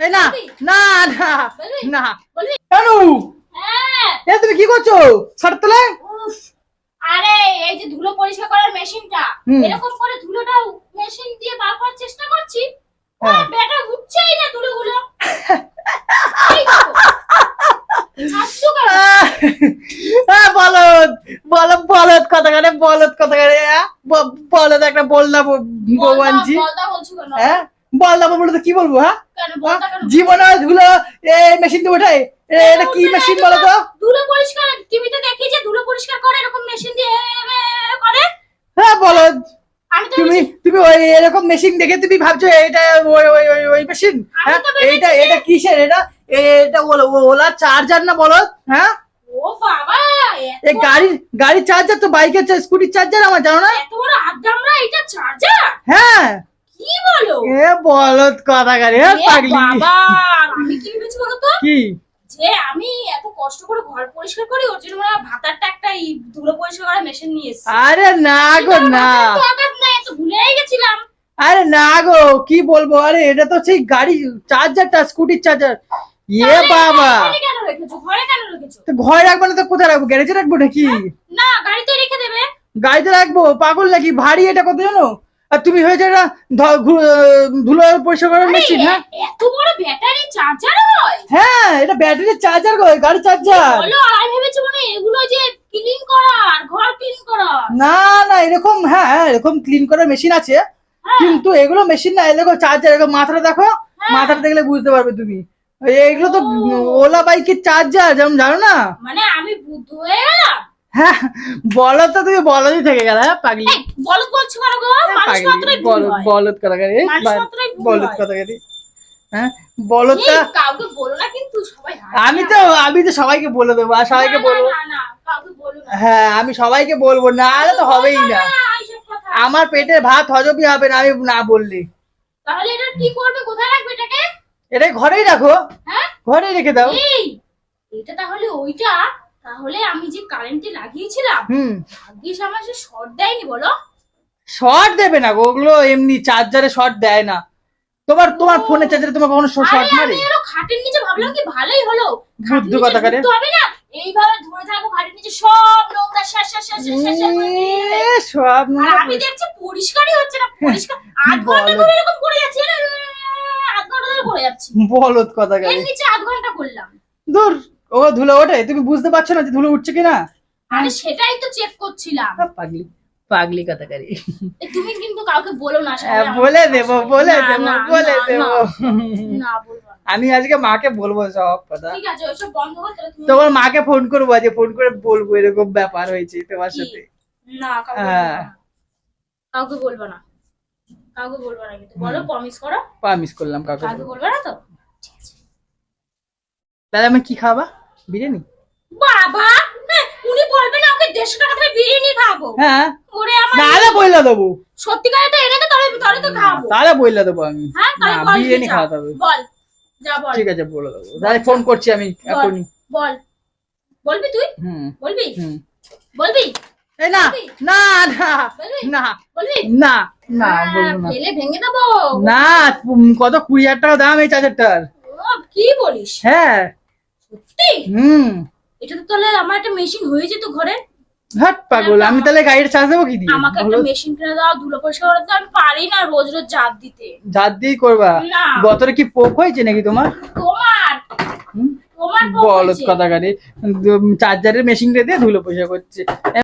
এই না না না না। কেন? হ্যাঁ। এ তুমি কি করছ? ছাড়তে আরে এই যে ধুলো পরিষ্কার করার মেশিনটা এরকম করে ধুলোটা মেশিন দিয়ে বার করার চেষ্টা করছি হ্যাঁ। আর ব্যাটা উঠছেই না ধুলোগুলো? বলদ বলদ বলদ কথা কারে বলদ কথা বলদ একটা বললাম বউ আনছি বলদা হ্যাঁ বলদা বলতে তো কি বলব হ্যাঁ? কেন? জীবনে ধুলো এই মেশিন দিয়ে ওঠাই এটা কি মেশিন বলো তো? ধুলো পরিষ্কার টিভিতে দেখি যে ধুলো পরিষ্কার করে এরকম মেশিন দিয়ে এ, এ, করে। হ্যাঁ তো তুমি তুমি ওই এরকম মেশিন দেখে তুমি ভাবছ এটা ওই ওই ওই ওই মেশিন হ্যাঁ? তো এইটা এটা কিসের? এটা এটা ওলা- ওলা চার্জার না বলো? হ্যাঁ? ও বাবা এই গাড়ি গাড়ি চার্জার তো বাইকের স্কুটির চার্জার আমার জানো না? এত বড় আদ্দামরা এটা চার্জার হ্যাঁ। কি বলো? এ বলদ কথা হ্যাঁ পাগলি। বাবা আমি কি ভেবেছি বলো তো? কি? যে আমি এত কষ্ট করে ঘর পরিষ্কার করি ওর জন্য মনে ভাতারটা একটা এই ধুলো পরিষ্কার করার মেশিন নিয়ে এসেছি। আরে না গো না। এত ভুলেই গেছিলাম। আরে না গো কি বলব? আরে এটা তো সেই গাড়ি চার্জারটা স্কুটির চার্জার ইয়ে বাবা। ঘরে রাখব না তো কোথায় রাখব? গ্যারেজে রাখব নাকি? না গাড়িতে রেখে দেবে। গাড়িতে রাখব? পাগল নাকি? ভারী এটা কত জানো? আর তুমি ধ- ঘু- ধুলো পরিষ্কার করার মেশিন হ্যাঁ? এত বড় ব্যাটারি চার্জার হয়? হ্যাঁ এটা ব্যাটারির চার্জার গো গাড়ি চার্জার বলো আর আমি ভেবেছি মানে এগুলো যে ক্লিন করার ঘর ক্লিন করার। না না এরকম হ্যাঁ এরকম ক্লিন করার মেশিন আছে। হ্যাঁ। কিন্তু এগুলো মেশিন না এরকম চার্জার এরকম মাথাটা দেখো হ্যাঁ। মাথাটা দেখলে বুঝতে পারবে তুমি। এগুলো তো ওলা বাইকের চার্জার যেমন জানো না? মানে আমি বুদ্ধ হয়ে গেলাম? হ্যাঁ বলো তো তুমি বলদই থেকে গেলে হ্যাঁ পাগলি। বলদ বলছো কেন গো? মানুষ মাত্রই বলদ হয়। বলদ মাত্রই বলদ হয়। কথাকারি। হ্যাঁ বলদটা কাউকে বলো না কিন্তু সবাই আমি তো আমি তো সবাইকে বলে দেবো আর সবাইকে বলব। হ্যাঁ আমি সবাইকে বলব না তো হবেই না আমার পেটের ভাত হজমই হবে না আমি না বললে। তাহলে এটা কি করবে? কোথায় রাখবে এটাকে? এটা ঘরেই রাখো। হ্যাঁ? ঘরেই রেখে দাও। এটা তাহলে ওইটা তাহলে আমি যে কারেন্টে লাগিয়েছিলাম হুম ভাগ্যিস আমার সে শর্ট দেয়নি বলো শর্ট দেবে না ওগুলো এমনি চার্জারে শর্ট দেয় না তোমার তোমার ফোনের চার্জারে তোমার কখনো শর্ট মারে আমি এলো খাটের নিচে ভাবলাম কি ভালোই হলো খাটের কথা কারে। ঢুকতে হবে না এইভাবে ধরে থাকব খাটের নিচে সব নোংরা করে নিয়ে যাবে। এ, সব নোংরা আমি দেখছি পরিষ্কারই হচ্ছে না পরিষ্কার আধ। ঘণ্টা ধরে এরকম করে যাচ্ছি আধ ঘণ্টা ধরে করে যাচ্ছি বলদ কথা করে এর নিচে আধ ঘণ্টা করলাম দূর ও ধুলো ওঠে তুমি বুঝতে পারছ না যে ধুলো উঠছে কিনা? আরে সেটাই তো চেক করছিলাম। পাগলি পাগলি কথা এ, তুমি কিন্তু কাউকে বলো না বলে দেবো বলে দেবো বলে দেবো। না, বলব আমি আজকে মাকে বলব সব কথা। ঠিক আছে ওইসব বন্ধ করতে তোমার মাকে ফোন করব আজকে ফোন করে বলব এরকম ব্যাপার হয়েছে তোমার সাথে। না কাউকে হ্যাঁ। বলব না। কাউকে বলব না। কাউকে বলব না কিন্তু। বলো প্রমিস করো। পা মিস করলাম কাউকে কাউকে বলব না। তো? দাদা আমি কি খাবা? বিরিয়ানি? বাবা উনি বলবেন না ওকে দেড়শো টাকা দিয়ে বিরিয়ানি খাব। হ্যাঁ। ওরে আমার তাহলে বইলা দেবো। সত্যিকারে তো এনে তো তাহলে তো খাব। তাহলে বইলা দেবো আমি। হ্যাঁ তাহলে বিরিয়ানি কি যা। খাওয়াতে হবে। বল যা বল। ঠিক আছে বলে দেবো। তাহলে ফোন করছি আমি এখনই। বল। বলবি তুই? হুম। বলবি? হুম। বলবি? এই না না না না। না না হ্যাঁ, বলব না। ফেলে ভেঙে দেবো। না কত কুড়ি হাজার টাকা দাম এই চার্জারটার। কি বলিস? হ্যাঁ। সত্যি? হুম। এটা তো তাহলে আমার একটা মেশিন হয়ে যেত ঘরে। হাট পাগল আমি তাহলে গাড়ির চার্জ দেবো কি দিয়ে? আমাকে একটা মেশিন কিনে দাও ধুলো পরিষ্কার করতে আমি পারি না রোজ রোজ জাত দিতে। যার দিয়ে করবা? বতরে কি পোক হয়েছে নাকি তোমার? তোমার? তোমার বলত কথা গাড়ি চার্জারের মেশিন দিয়ে ধুলো পয়সা করছে।